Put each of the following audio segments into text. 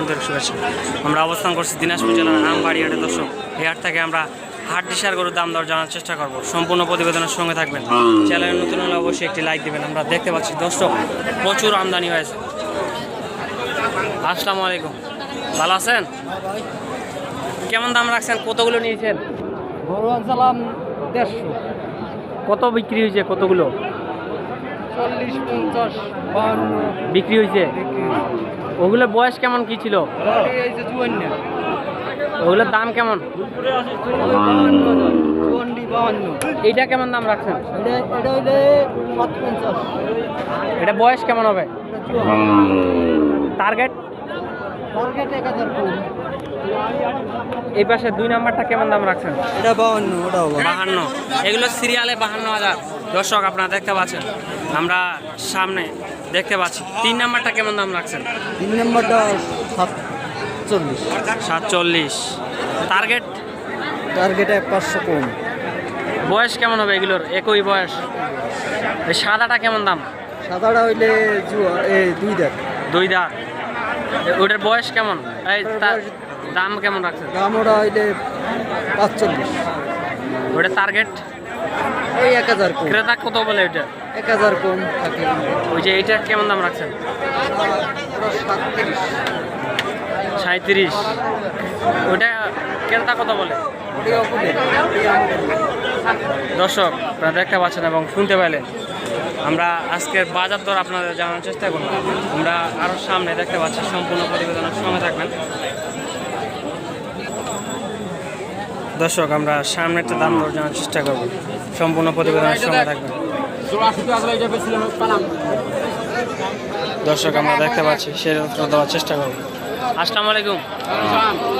আন্তরিক শুভেচ্ছা। আমরা অবস্থান করছি দিনাজপুর জেলার আমবাড়ি হাটে দর্শক এই হাট থেকে আমরা হাট ডিসার গরুর দাম দর জানার চেষ্টা করব। সম্পূর্ণ প্রতিবেদনের সঙ্গে থাকবেন। চ্যানেলের নতুন হলে অবশ্যই একটি লাইক দিবেন। আমরা দেখতে পাচ্ছি দর্শক প্রচুর আমদানি হয়েছে। আসসালামু আলাইকুম। ভালো আছেন? কেমন দাম রাখছেন? কতগুলো নিয়েছেন? গরু দেড়শো। কত বিক্রি হয়েছে কতগুলো? চল্লিশ পঞ্চাশ বাহান্ন। বিক্রি হয়েছে? ওগুলোর বয়স কেমন কি ছিল? এই যে চুয়ান্ন। ওগুলোর দাম কেমন? এইটা কেমন দাম রাখছেন? এটা এটা এটা বয়স কেমন হবে? টার্গেট এই পাশে দুই নাম্বারটা কেমন দাম রাখছেন? এটা বাহান্ন বাহান্ন। এগুলো সিরিয়ালে বাহান্ন হাজার। দর্শক আপনারা দেখতে পাচ্ছেন আমরা সামনে দেখতে পাচ্ছি। তিন নাম্বারটা কেমন দাম রাখছেন? তিন নম্বরটা সাত চল্লিশ। সাতচল্লিশ। টার্গেট? টার্গেট পাঁচশো কম। বয়স কেমন হবে এগুলোর? একই বয়স। এই সাদাটা কেমন দাম? সাদাটা হইলে এই দুই দেখ দুই দা ওটার বয়স কেমন? এই দাম কেমন রাখছেন? দাম ওটা হইলে পাঁচচল্লিশ। ওটা টার্গেট? ওই এক হাজার কম। ক্রেতা কত বলে ওইটা এক হাজার কম থাকে। ওই যে এইটা কেমন দাম রাখছেন? সাঁত্রিশ ওটা ক্রেতা কত বলে? দর্শক আপনারা দেখতে পাচ্ছেন এবং শুনতে পেলেন আমরা আজকের বাজার দর আপনাদের জানানোর চেষ্টা করব আমরা আরও সামনে দেখতে পাচ্ছি সম্পূর্ণ প্রতিবেদনের সঙ্গে থাকবেন। দর্শক আমরা সামনে একটা দাম দর জানার চেষ্টা করব। সম্পূর্ণ প্রতিবেদনের সঙ্গে থাকবেন। দর্শক আমরা দেখতে পাচ্ছি সেটা দেওয়ার চেষ্টা করব। আসসালামু আলাইকুম।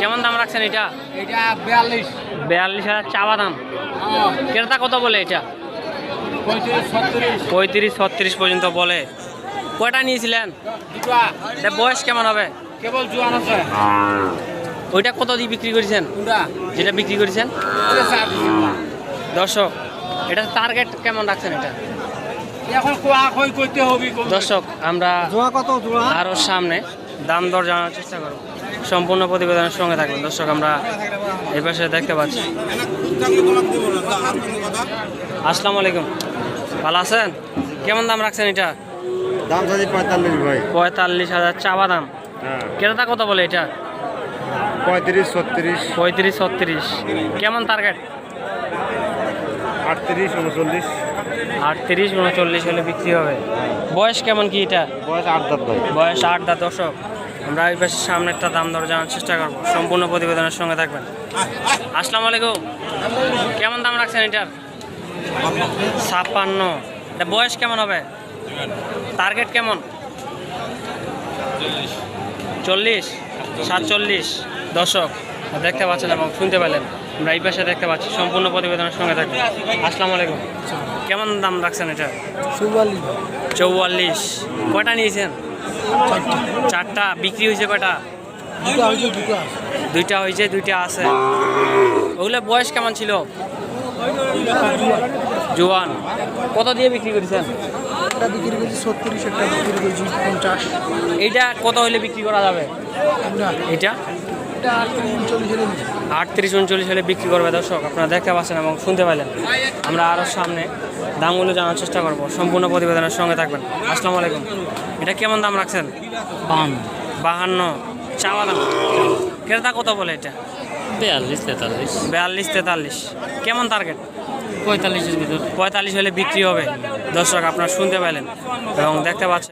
কেমন দাম রাখছেন এটা? এটা বিয়াল্লিশ। বিয়াল্লিশ হাজার চাওয়া দাম। ক্রেতা কত বলে এটা? পঁয়ত্রিশ ছত্রিশ। পর্যন্ত বলে। কয়টা নিয়েছিলেন? বয়স কেমন হবে? কেবল জোয়ান আছে। ওইটা কত দিয়ে বিক্রি করেছেন? যেটা বিক্রি করেছেন? দর্শক এটা টার্গেট কেমন রাখছেন এটা? এখন কোয়া কই দর্শক আমরা জোয়া কত জোয়া? আরও সামনে দাম দর জানার চেষ্টা করব। সম্পূর্ণ প্রতিবেদনের সঙ্গে থাকবেন দর্শক আমরা এই পাশে দেখতে পাচ্ছি। আসসালামু আলাইকুম। ভালো আছেন? কেমন দাম রাখছেন এটা? দাম পঁয়তাল্লিশ ভাই। পঁয়তাল্লিশ হাজার চাওয়া দাম। হ্যাঁ। ক্রেতা কত বলে এটা? পঁয়ত্রিশ ছত্রিশ। পঁয়ত্রিশ ছত্রিশ। কেমন টার্গেট আটত্রিশ উনচল্লিশ। আটত্রিশ উনচল্লিশ হলে বিক্রি হবে। বয়স কেমন কি এটা? বয়স আট দাঁত বয়স আট দা দশক আমরা এই পাশে সামনেরটা দাম দর জানার চেষ্টা করব। সম্পূর্ণ প্রতিবেদনের সঙ্গে থাকবেন। আসসালামু আলাইকুম। কেমন দাম রাখছেন এটার? ছাপ্পান্ন। এটা বয়স কেমন হবে? টার্গেট কেমন? চল্লিশ। সাতচল্লিশ। দশক দেখতে পাচ্ছেন এবং শুনতে পেলেন। আমরা এই পাশে দেখতে পাচ্ছি সম্পূর্ণ প্রতিবেদনের সঙ্গে থাকবেন আসসালামু আলাইকুম। কেমন দাম রাখছেন এটা? চুয়াল্লিশ। চৌয়াল্লিশ। কয়টা নিয়েছেন? চারটা। বিক্রি হয়েছে কয়টা? দুটা দুইটা হয়েছে দুইটা আছে। ওগুলো বয়স কেমন ছিল? জোয়ান। কত দিয়ে বিক্রি করেছেন? একটা বিক্রি করছি ছত্রিশ একটা বিক্রি করছি পঞ্চাশ। এইটা কত হলে বিক্রি করা যাবে? এটা আটত্রিশ উনচল্লিশ হলে বিক্রি করবে দর্শক। আপনারা দেখতে পাচ্ছেন এবং শুনতে পেলেন। আমরা আরও সামনে দামগুলো জানার চেষ্টা করব। সম্পূর্ণ প্রতিবেদনের সঙ্গে থাকবেন। আসসালামু আলাইকুম। এটা কেমন দাম রাখছেন? বাহান্ন। বাহান্ন। চাওয়া দাম। ক্রেতা কত বলে এটা? বিয়াল্লিশ তেতাল্লিশ। বিয়াল্লিশ তেতাল্লিশ। কেমন টার্গেট পঁয়তাল্লিশের ভিতর। পঁয়তাল্লিশ হলে বিক্রি হবে। দর্শক আপনারা শুনতে পাইলেন এবং দেখতে পাচ্ছেন।